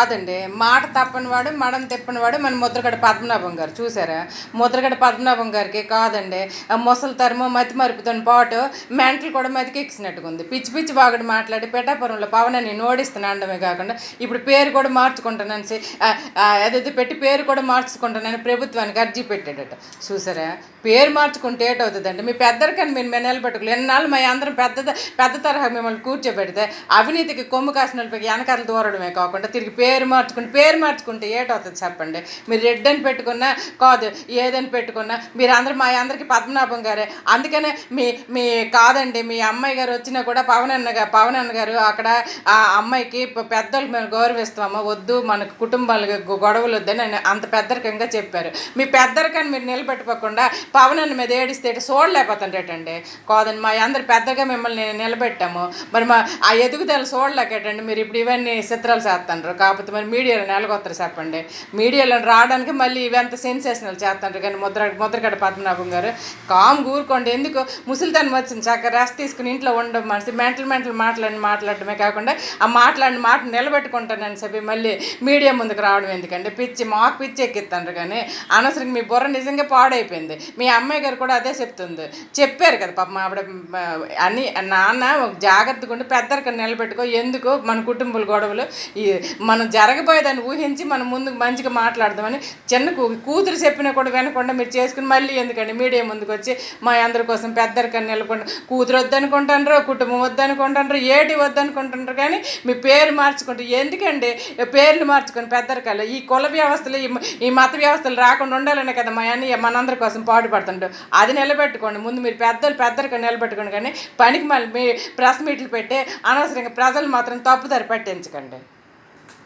కాదండి. మాట తప్పనివాడు మడం తిప్పనివాడు మన ముద్రగడ పద్మనాభం గారు. చూసారా? ముద్రగడ పద్మనాభం గారికి కాదండి. ముసలి తరము మతి మరుపుతోని పాటు మెంటలు కూడా మతికెక్కిసినట్టుగా ఉంది. పిచ్చి పిచ్చి వాగుడు మాట్లాడి పెట్టాపురంలో పవనని నోడిస్తున్నా అనడమే కాకుండా ఇప్పుడు పేరు కూడా మార్చుకుంటానని అదేదో పెట్టి పేరు కూడా మార్చుకుంటానని ప్రభుత్వానికి అర్జీ పెట్టాడట. చూసారా? పేరు మార్చుకుంటే ఏటవుతుందండి మీ పెద్దరికని మీరు మేము నిలబెట్టుకోలేదు ఎన్నాళ్ళు మా అందరం పెద్ద పెద్ద తరహా మిమ్మల్ని కూర్చోబెడితే అవినీతికి కొమ్ము కాసిన వాళ్ళకి వెనకాల దూరడమే కాకుండా తిరిగి పేరు మార్చుకుంటే పేరు మార్చుకుంటే ఏటవుతుంది చెప్పండి? మీరు రెడ్ అని పెట్టుకున్నా కాదు ఏదని పెట్టుకున్నా మీరు అందరూ మా అందరికీ పద్మనాభం గారే. అందుకనే మీ మీ కాదండి మీ అమ్మాయి గారు వచ్చినా కూడా పవన్ అన్న గారు పవన్ అన్న గారు అక్కడ ఆ అమ్మాయికి పెద్దలు మేము గౌరవిస్తామా? వద్దు మనకు కుటుంబాలకు గొడవలు వద్దని అంత పెద్దరికంగా చెప్పారు. మీ పెద్దరికాన్ని మీరు నిలబెట్టుకోకుండా పవన్ అన్న మీద ఏడిస్తే చూడలేకపోతుండేటండి కాదండి మా అందరు పెద్దగా మిమ్మల్ని నిలబెట్టాము. మరి మా ఆ ఎదుగుదల చూడలేకటండి మీరు ఇప్పుడు ఇవన్నీ చిత్రాలు చేస్తుండ్రు కాకపోతే మరి మీడియాలో నెలకొత్తరు చెప్పండి. మీడియాలో రావడానికి మళ్ళీ ఇవంత సెన్సేషనల్ చేస్తుండ్రు కానీ ముద్ర ముద్రగడ పద్మనాభం గారు. కామ్ ఊరుకోండి. ఎందుకు? ముసలితనం వచ్చింది. చక్కగా రెస్ట్ తీసుకుని ఇంట్లో ఉండడం మనిషి. మెంటల్ మెంటల్ మాట్లాడి మాట్లాడటమే కాకుండా ఆ మాట్లాడిన మాట నిలబెట్టుకుంటానని చెప్పి మళ్ళీ మీడియా ముందుకు రావడం ఎందుకండి పిచ్చి మాకు పిచ్చి ఎక్కిస్తాను కానీ అనవసరంగా మీ బుర్ర నిజంగా పాడైపోయింది. మీ అమ్మాయి గారు కూడా అదే చెప్తుంది. చెప్పారు కదా పాప ఆవిడ అని నాన్న జాగ్రత్తగా ఉండి పెద్దరికం నిలబెట్టుకో. ఎందుకు? మన కుటుంబాల గొడవలు ఈ మనం జరగబోయేదని ఊహించి మనం ముందుకు మంచిగా మాట్లాడదామని చిన్న కూతురు చెప్పినా కూడా వినకుండా మీరు చేసుకుని మళ్ళీ ఎందుకండి మీడియా ముందుకు వచ్చి మా అందరి కోసం పెద్దరికం నిలబడి కూతురు వద్దనుకుంటాండ్రు కుటుంబం వద్దనుకుంటాండ్రు ఏటి వద్దనుకుంటాండ్రు కానీ మీ పేరు మార్చుకుంటారు ఎందుకండి పేర్లు మార్చుకొని పెద్దరికాలు ఈ కుల వ్యవస్థలు ఈ ఈ మత వ్యవస్థలు రాకుండా ఉండాలనే కదా మా అన్ని మనందరి కోసం పాటుపడుతుంటారు అది నిలబెట్టుకోండి. ముందు మీరు పెద్దలు పెద్దరికని నిలబెట్టుకోండి కానీ పనికి మళ్ళీ మీ ప్రెస్ మీట్లు పెట్టి అనవసరంగా ప్రజలు మాత్రం తప్పుదారి పట్టించకండి.